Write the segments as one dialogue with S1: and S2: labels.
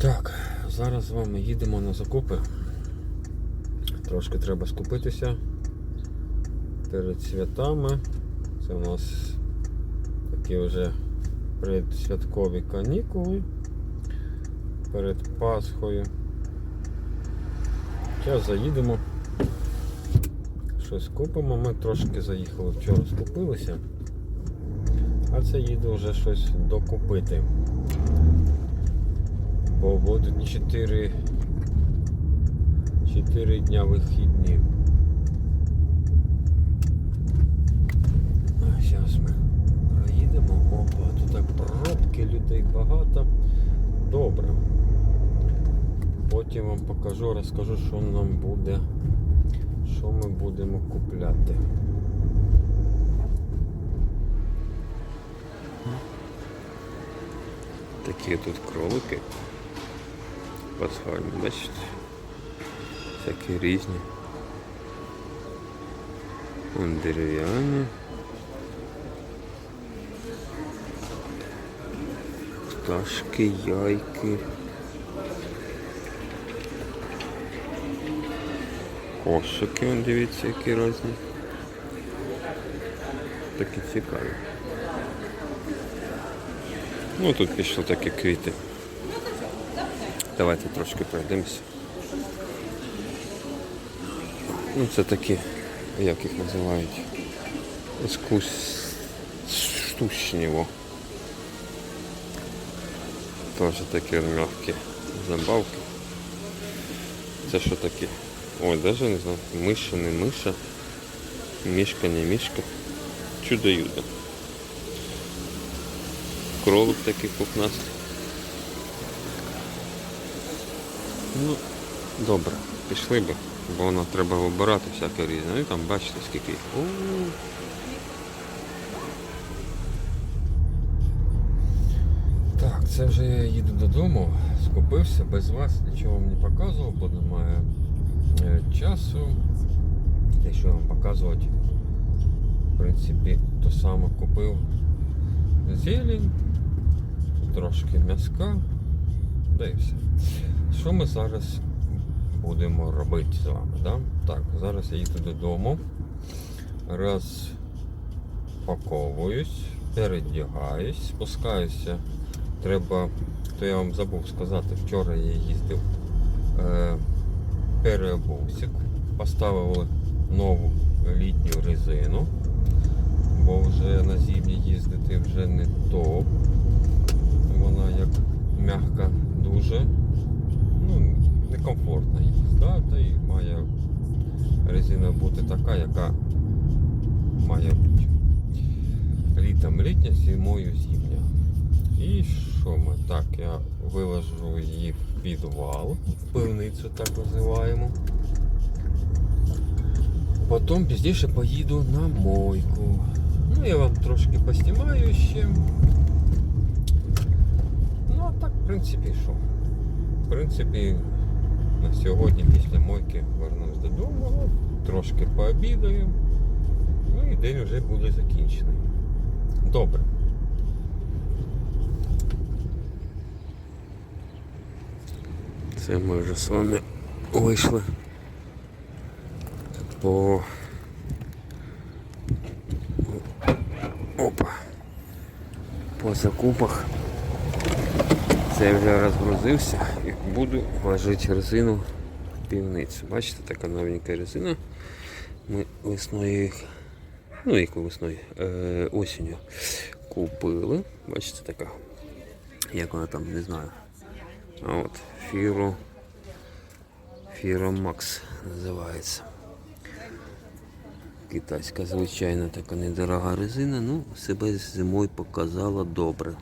S1: Так, зараз з вами їдемо на закупи. Трошки треба скупитися перед святами. Це у нас такі вже предсвяткові канікули перед Пасхою. Зараз заїдемо. Щось купимо. Ми трошки заїхали вчора, скупилися. А це їду вже щось докупити. Будуть 4, 4 дня вихідні. А зараз ми проїдемо. Опа, тут так пробки, людей багато. Добре. Потім вам покажу, розкажу, що нам буде, що ми будемо купляти. Такі тут кролики. Пасхальні, бачите? Всякі різні. Вон дерев'яні. Пташки, яйки. Кошики, вон дивіться, які різні. Такі цікаві. Ну тут пішло такі квіти. Давайте трошки пройдемося. Ну це такі, як їх називають? Скус... штучні. Во. Теж такі м'які забавки. Це що таке? Ой, даже не знаю. Миша, не миша. Мішка, не мішка. Чудо-юдо. Кролик такий пухнастий. Ну, добре, пішли би, бо воно треба вибирати всяке різне. Ну і там бачите скільки їх. О. Так, це вже я їду додому, скупився без вас, нічого вам не показував, бо немає е, часу. Якщо вам показувати, в принципі, то саме купив зелень, трошки м'язка, да і все. Що ми зараз будемо робити з вами? Да? Так, зараз я їду додому, розпаковуюсь, передягаюсь, спускаюся. Треба, то я вам забув сказати, вчора я їздив, е, переобувся, поставили нову літню резину, бо вже на зимі їздити вже не то. Вона як м'яка дуже, ну, некомфортна їзда, та й має резина бути така, яка має бути. Літом літня, зимою зимня. І що ми? Так, я виложу її в підвал, в пивницю так називаємо. Потім пізніше поїду на мойку. Ну, я вам трошки поснімаю ще. Ну, а так, в принципі, що? В принципі, на сьогодні після мойки вернусь додому, ну, трошки пообідаю. Ну і день вже буде закінчений. Добре. Це ми вже з вами вийшли по опа по закупах. Це я вже розгрузився і буду вложити резину в півницю. Бачите, така новенька резина. Ми весною ну яку весною, е, осінню купили. Бачите, така, як вона там, не знаю. А от Фіро Фіро Макс називається. Китайська звичайна така недорога резина, ну себе зимою показала добре.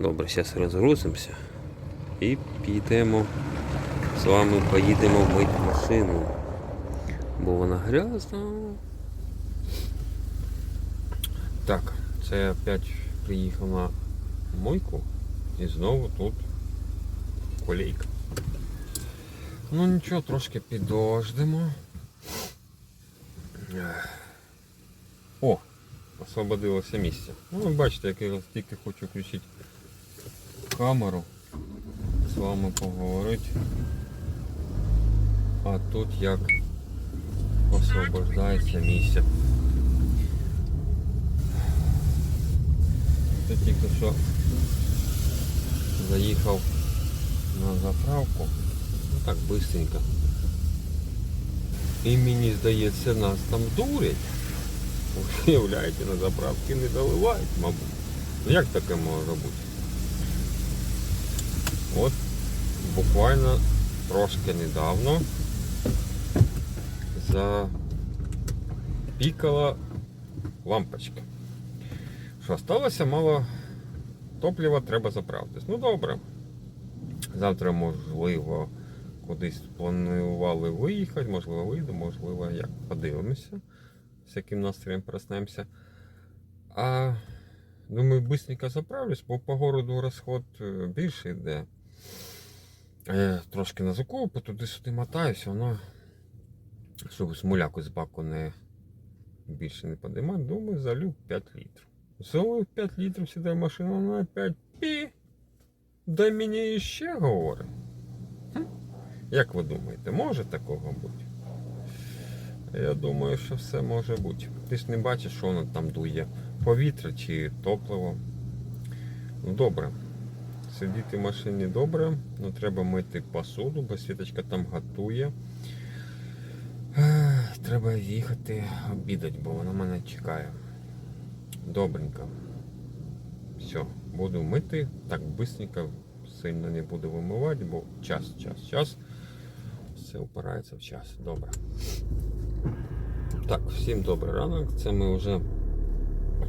S1: Добре, зараз розгрузимося і підемо. З вами поїдемо мити машину. Бо вона грязна. Так, це я опять приїхав на мойку і знову тут колейка. Ну нічого, трошки підождемо. О, освободилося місце. Ну, бачите, як я тільки хочу включити камеру. з вами поговорити. А тут як освобождається місце. Це тільки що заїхав на заправку. Ну так быстренько. І мені здається, нас там дурять. Уявляєте, на заправки не доливають, мабуть. Ну як таке може бути? От буквально трошки недавно запікала лампочка. Що сталося мало топлива, треба заправитись. Ну добре. Завтра, можливо, кудись планували виїхати, можливо, вийду, можливо, як подивимося, з яким настроєм проснемося. А думаю, быстренько заправлюсь, бо по городу розход е, більше йде. Я трошки на закупу, туди-сюди мотаюся, воно, щоб смоляку з баку не більше не подимати, думаю, залю 5 літрів. Залив 5 літрів сідає машина на 5 пі. Да мені ще говорить. Хм? Як ви думаєте, може такого бути? Я думаю, що все може бути. Ти ж не бачиш, що воно там дує. Повітря чи топливо. Ну добре. Сидіти в машині добре, ну треба мити посуду, бо світочка там готує. Треба їхати обідати, бо вона мене чекає. Добренько. Все, буду мити. Так быстренько, сильно не буду вимивати, бо час, час, час. Все опирається в час. Добре. Так, всім добрий ранок. Це ми вже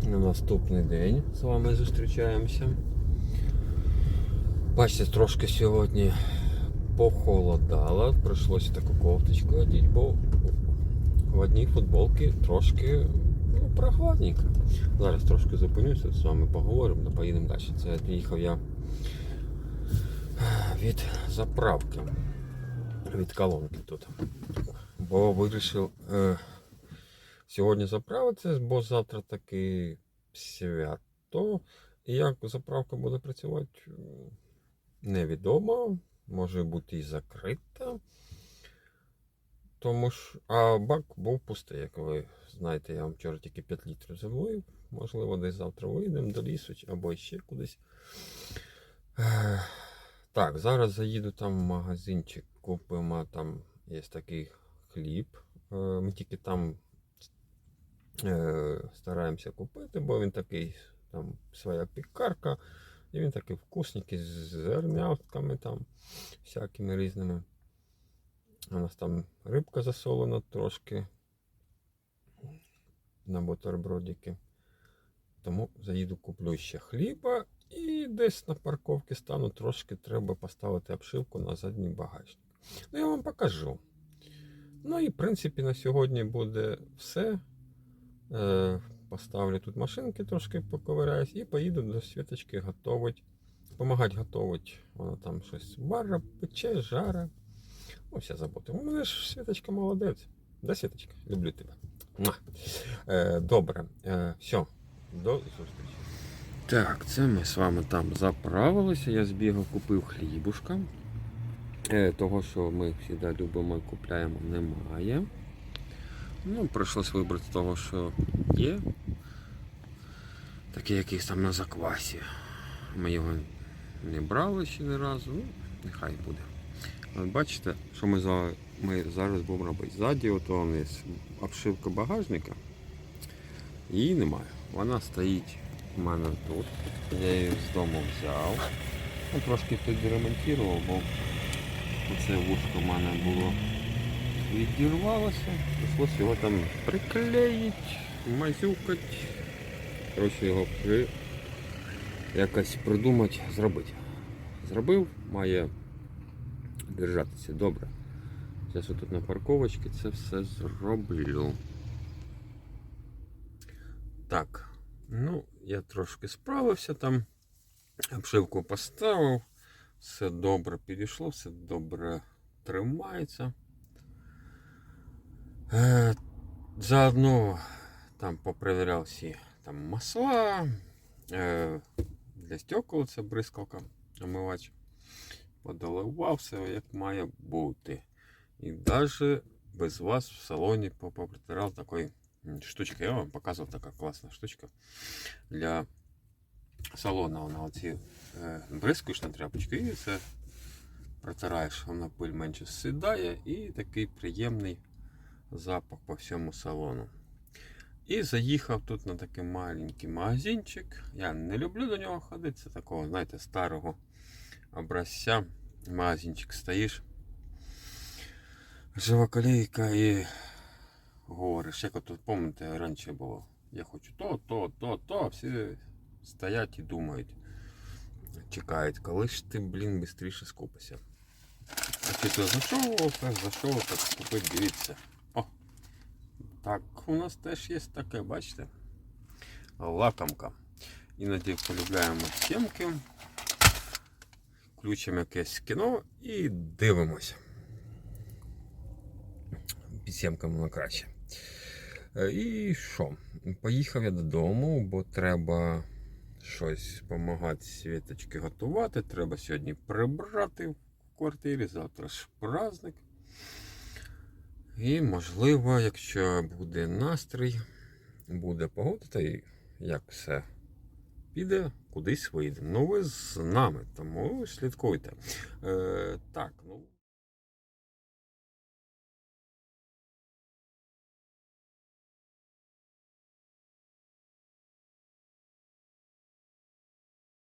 S1: на наступний день з вами зустрічаємося. Бачите, трошки сьогодні похолодало. Прийшлося таку кофточку одіти, бо в одній футболці трошки ну, прохладненько. Зараз трошки зупинюся, з вами поговоримо, та поїдемо далі. Це приїхав я від заправки, від колонки тут. Бо вирішив е, сьогодні заправитися, бо завтра таки свято. Як заправка буде працювати, невідомо. Може бути і закрита. Тому ж, а бак був пустий, як ви знаєте, я вам вчора тільки 5 літрів залив. Можливо, десь завтра вийдемо до лісу або ще кудись. Так, зараз заїду там в магазинчик, купимо там є такий хліб. Е, Ми тільки там е, стараємося купити, бо він такий, там своя пікарка, і він такий вкусненький з зернятками там, всякими різними. У нас там рибка засолена трошки на бутербродики. Тому заїду куплю ще хліба і десь на парковці стану трошки треба поставити обшивку на задній багажник. Ну, я вам покажу. Ну і в принципі на сьогодні буде все. Поставлю тут машинки, трошки поковиряюсь і поїду до світочки готувати. Помагати готувати. Вона там щось вара, пече, жаре. Ну, вся забота. У мене ж Світочка молодець. Да, Світочка? Люблю тебе. Е, добре. Е, все. До зустрічі. Так, це ми з вами там заправилися. Я збігав, купив хлібушка. Е, того, що ми завжди любимо і купляємо, немає. Ну, прийшлось вибрати того, що є. Такий якийсь там на заквасі. Ми його не брали ще ні разу. Ну, нехай буде. От бачите, що ми, за, ми зараз будемо робити. Ззаді нас обшивка багажника. Її немає. Вона стоїть у мене тут. Я її з дому взяв. Ну, трошки підремонтував, бо оце вушко в мене було відірвалося. Прийшлося його там приклеїти, мазюкати. Коротше, його при... якось придумати, зробити. Зробив, має держатися добре. Зараз тут на парковочці це все зроблю. Так, ну, я трошки справився там, обшивку поставив, все добре підійшло, все добре тримається. Е, заодно там попровіряв всі там масла, е, для стекол це бризкалка, омивач. подоливав все як має бути. І навіть без вас в салоні попритирав такої штучки. Я вам показував така класна штучка для салона. Вона оці е, бризкаєш на тряпочку і це протираєш, вона пиль менше сідає і такий приємний запах по всьому салону. І заїхав тут на такий маленький магазинчик. Я не люблю до нього ходити, це такого, знаєте, старого образця. Магазинчик стоїш. Живоколейка і говориш, як тут пам'ятаєте, раніше було. Я хочу то, то, то, то, а всі стоять і думають. Чекають, коли ж ти, блін, швидше скупишся. А чи то зайшов, зайшов, так купити, дивіться. Так, у нас теж є таке, бачите? Лакомка. Іноді полюбляємо сімки. Включимо якесь кіно і дивимося. Під сімками воно краще. Е, І що? Поїхав я додому, бо треба щось допомагати світочки готувати. Треба сьогодні прибрати в квартирі. Завтра ж праздник. І, можливо, якщо буде настрій, буде погода, то і як все піде, кудись вийде. Ну, ви з нами, тому слідкуйте. Е, так, ну.